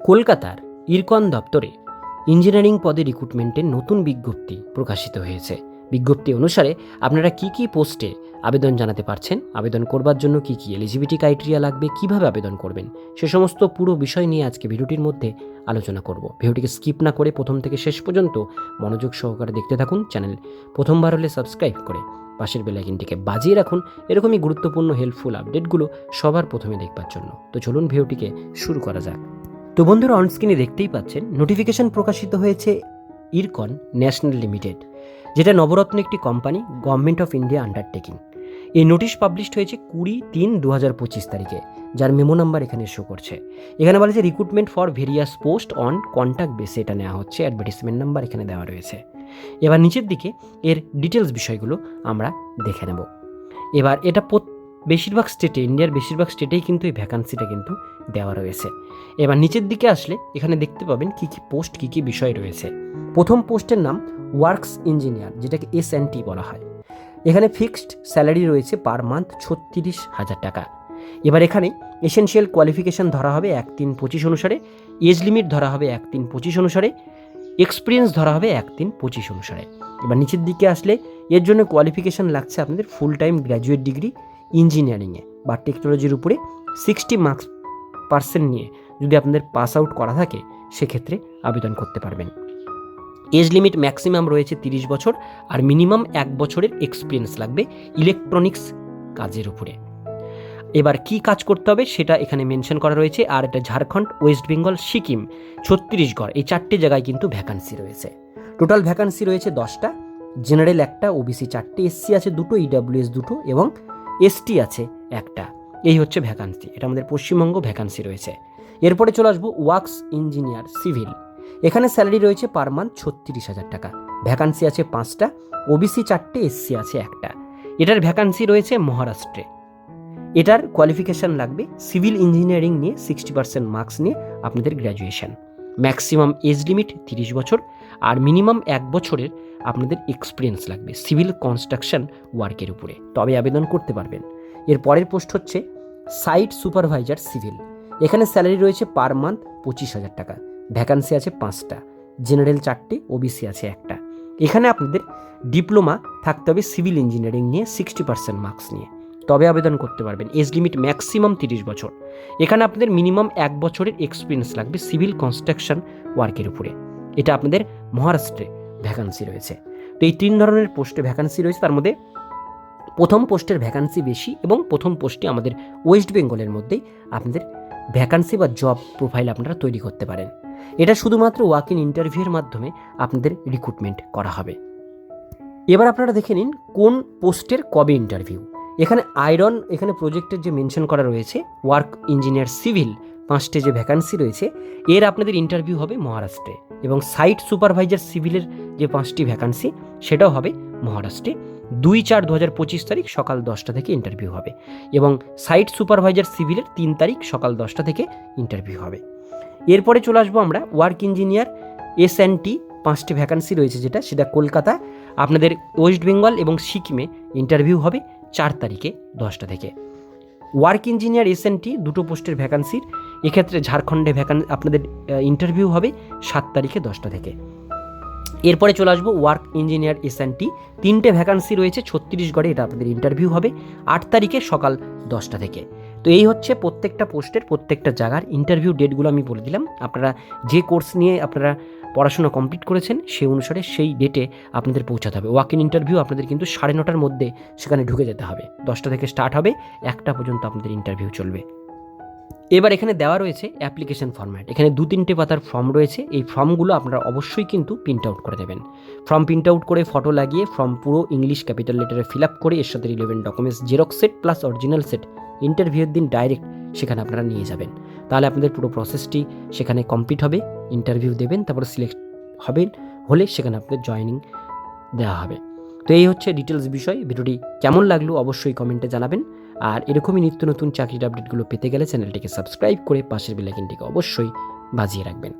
কলকাতার ইরকন দপ্তরে ইঞ্জিনিয়ারিং পদে রিক্রুটমেন্টের নতুন বিজ্ঞপ্তি প্রকাশিত হয়েছে। বিজ্ঞপ্তি অনুসারে আপনারা কি কি পোস্টে আবেদন জানাতে পারছেন? আবেদন করবার জন্য কি কি এলিজিবিলিটি ক্রাইটেরিয়া লাগবে? কীভাবে আবেদন করবেন? সে সমস্ত পুরো বিষয় নিয়ে আজকে ভিডিওটির মধ্যে আলোচনা করব। ভিডিওটিকে স্কিপ না করে প্রথম থেকে শেষ পর্যন্ত মনোযোগ সহকারে দেখতে থাকুন। চ্যানেল প্রথমবার হলে সাবস্ক্রাইব করে পাশের বেলাইকিনটিকে বাজিয়ে রাখুন। এরকমই গুরুত্বপূর্ণ হেল্পফুল আপডেটগুলো সবার প্রথমে দেখবার জন্য। তো চলুন ভিডিওটিকে শুরু করা যাক। তো বন্ধুরা অনস্ক্রিনে দেখতেই পাচ্ছেন নোটিফিকেশন প্রকাশিত হয়েছে ইরকন ন্যাশনাল লিমিটেড, যেটা নবরত্ন একটি company government of India undertaking এই নোটিশ পাবলিশড হয়েছে কুড়ি তিন দু হাজার পঁচিশ তারিখে, যার মেমো নাম্বার এখানে শো করছে। এখানে বলা যে recruitment for various post on contract বেসে এটা নেওয়া হচ্ছে অ্যাডভার্টিসমেন্ট নাম্বার এখানে দেওয়া রয়েছে। এবার নিচের দিকে, এর ডিটেলস বিষয়গুলো আমরা দেখে নেব। এবার এটা বেশিরভাগ স্টেটে ইন্ডিয়ার বেশিরভাগ স্টেটেই কিন্তু এই ভ্যাকান্সিটা কিন্তু দেওয়া রয়েছে। এবার নিচের দিকে আসলে এখানে দেখতে পাবেন কি কি পোস্ট, কি কি বিষয় রয়েছে। প্রথম পোস্টের নাম ওয়ার্কস ইঞ্জিনিয়ার, যেটাকে এস এন টি বলা হয়। এখানে ফিক্সড স্যালারি রয়েছে পার মান্থ ছত্রিশ হাজার টাকা। এবার এখানে এসেনশিয়াল কোয়ালিফিকেশন ধরা হবে এক তিন পঁচিশ অনুসারে, এজ লিমিট ধরা হবে এক তিন পঁচিশ অনুসারে, এক্সপিরিয়েন্স ধরা হবে এক তিন পঁচিশ অনুসারে। এবার নিচের দিকে আসলে এর জন্য কোয়ালিফিকেশান লাগছে আপনাদের ফুল টাইম গ্র্যাজুয়েট ডিগ্রি ইঞ্জিনিয়ারিংয়ে বা টেকনোলজির উপরে। সিক্সটি মার্কস পার্সেন্ট নিয়ে যদি আপনাদের পাস আউট করা থাকে, সেক্ষেত্রে আবেদন করতে পারবেন। এজ লিমিট ম্যাক্সিমাম রয়েছে তিরিশ বছর আর মিনিমাম এক বছরের এক্সপিরিয়েন্স লাগবে ইলেকট্রনিক্স কাজের উপরে। এবার কি কাজ করতে হবে সেটা এখানে মেনশন করা রয়েছে আর এটা ঝাড়খণ্ড, ওয়েস্ট বেঙ্গল, সিকিম, ছত্তিশগড় এই চারটে জায়গায় কিন্তু ভ্যাকান্সি রয়েছে। টোটাল ভ্যাকান্সি রয়েছে দশটা। জেনারেল একটা, ওবিসি চারটে, এসসি আছে দুটো, ইডাব্লিউএস দুটো এবং এসটি আছে একটা। এই হচ্ছে ভ্যাকান্সি, এটা আমাদের পশ্চিমবঙ্গ ভ্যাকান্সি রয়েছে। এরপরে চলে আসব ওয়ার্কস ইঞ্জিনিয়ার সিভিল। এখানে স্যালারি রয়েছে পার মান্থ ছত্রিশ হাজার টাকা। ভ্যাকান্সি আছে পাঁচটা, ওবিসি চারটে, এসসি আছে একটা। এটার ভ্যাকান্সি রয়েছে মহারাষ্ট্রে। এটার কোয়ালিফিকেশান লাগবে সিভিল ইঞ্জিনিয়ারিং নিয়ে সিক্সটি পার্সেন্ট মার্কস নিয়ে আপনাদের গ্র্যাজুয়েশন ম্যাক্সিমাম এজ লিমিট তিরিশ বছর, আর মিনিমাম এক বছরের আপনাদের এক্সপিরিয়েন্স লাগবে সিভিল কনস্ট্রাকশন ওয়ার্কের উপরে। তবে আবেদন করতে পারবেন। এর পরের পোস্ট হচ্ছে সাইট সুপারভাইজার সিভিল। এখানে স্যালারি রয়েছে পার মান্থ পঁচিশ হাজার টাকা। ভ্যাকান্সি আছে পাঁচটা। জেনারেল চারটে, ওবিসি আছে একটা। এখানে আপনাদের ডিপ্লোমা থাকতে হবে সিভিল ইঞ্জিনিয়ারিং নিয়ে সিক্সটি পার্সেন্ট মার্কস নিয়ে। তবে আবেদন করতে পারবেন। এজ লিমিট ম্যাক্সিমাম তিরিশ বছর। এখানে আপনাদের মিনিমাম এক বছরের এক্সপিরিয়েন্স লাগবে সিভিল কনস্ট্রাকশন ওয়ার্কের উপরে। এটা আপনাদের মহারাষ্ট্রে ভ্যাকান্সি রয়েছে। তো এই তিন ধরনের পোস্টে ভ্যাকান্সি রয়েছে। তার মধ্যে প্রথম পোস্টের ভ্যাকান্সি বেশি এবং প্রথম পোস্টটি আমাদের ওয়েস্ট বেঙ্গলের মধ্যেই আপনাদের ভ্যাকান্সি বা জব প্রোফাইল আপনারা তৈরি করতে পারেন। এটা শুধুমাত্র ওয়াক ইন ইন্টারভিউয়ের মাধ্যমে আপনাদের রিক্রুটমেন্ট করা হবে। এবার আপনারা দেখে নিন কোন পোস্টের কবে ইন্টারভিউ এখানে আয়রন এখানে প্রজেক্টের যে মেনশন করা রয়েছে ওয়ার্ক ইঞ্জিনিয়ার সিভিল পাঁচটে যে ভ্যাকান্সি রয়েছে, এর আপনাদের ইন্টারভিউ হবে মহারাষ্ট্রে এবং সাইট সুপারভাইজার সিভিলের যে পাঁচটি ভ্যাকান্সি সেটাও হবে মহারাষ্ট্রে দুই চার দু হাজার পঁচিশ তারিখ সকাল দশটা থেকে ইন্টারভিউ হবে এবং সাইট সুপারভাইজার সিভিলের তিন তারিখ সকাল দশটা থেকে ইন্টারভিউ হবে। এরপরে চলে আসব আমরা work engineer S and T পাঁচটি ভ্যাকান্সি রয়েছে যেটা, সেটা কলকাতা, আপনাদের ওয়েস্ট বেঙ্গল এবং সিকিমে ইন্টারভিউ হবে চার তারিখে দশটা থেকে। ওয়ার্ক ইঞ্জিনিয়ার এস টি দুটো পোস্টের ভ্যাকান্সির এক্ষেত্রে ঝাড়খণ্ডে ভ্যাকান আপনাদের ইন্টারভিউ হবে সাত তারিখে দশটা থেকে। এরপরে চলে আসব ওয়ার্ক ইঞ্জিনিয়ার এস টি তিনটে ভ্যাকান্সি রয়েছে ছত্তিশগড়ে এটা আপনাদের ইন্টারভিউ হবে, আট তারিখে সকাল দশটা থেকে। তো এই হচ্ছে প্রত্যেকটা পোস্টের, প্রত্যেকটা জায়গার ইন্টারভিউ ডেটগুলো আমি বলে দিলাম। আপনারা যে কোর্স নিয়ে আপনারা পড়াশোনা কমপ্লিট করেছেন, সেই অনুসারে সেই ডেটে আপনাদের পৌঁছাতে হবে। ওয়াক ইন ইন্টারভিউ আপনাদের কিন্তু সাড়ে নটার মধ্যে সেখানে ঢুকে যেতে হবে। দশটা থেকে স্টার্ট হবে, একটা পর্যন্ত আপনাদের ইন্টারভিউ চলবে। এবার এখানে দেওয়া রয়েছে অ্যাপ্লিকেশন ফর্ম্যাট এখানে দু তিনটে পাতার ফর্ম রয়েছে। এই ফর্মগুলো আপনারা অবশ্যই কিন্তু প্রিন্ট আউট করে দেবেন। ফর্ম প্রিন্ট আউট করে ফটো লাগিয়ে ফর্ম পুরো ইংলিশ ক্যাপিটাল লেটারে ফিল আপ করে এর সাথে relevant documents xerox set plus original set ইন্টারভিউয়ের দিন ডাইরেক্ট সেখানে আপনারা নিয়ে যাবেন। তাহলে আপনাদের পুরো প্রসেসটি সেখানে কমপ্লিট হবে ইন্টারভিউ দেবেন, তারপরে সিলেক্ট হবেন হলে সেখানে আপনাদের জয়েনিং দেওয়া হবে। তো এই হচ্ছে ডিটেলস বিষয়। ভিডিওটি কেমন লাগল অবশ্যই কমেন্টে জানাবেন। আর এরকমই নিত্য নতুন চাকরির আপডেটগুলো পেতে গেলে চ্যানেলটিকে সাবস্ক্রাইব করে পাশের বেলাইকিনটিকে অবশ্যই বাজিয়ে রাখবেন।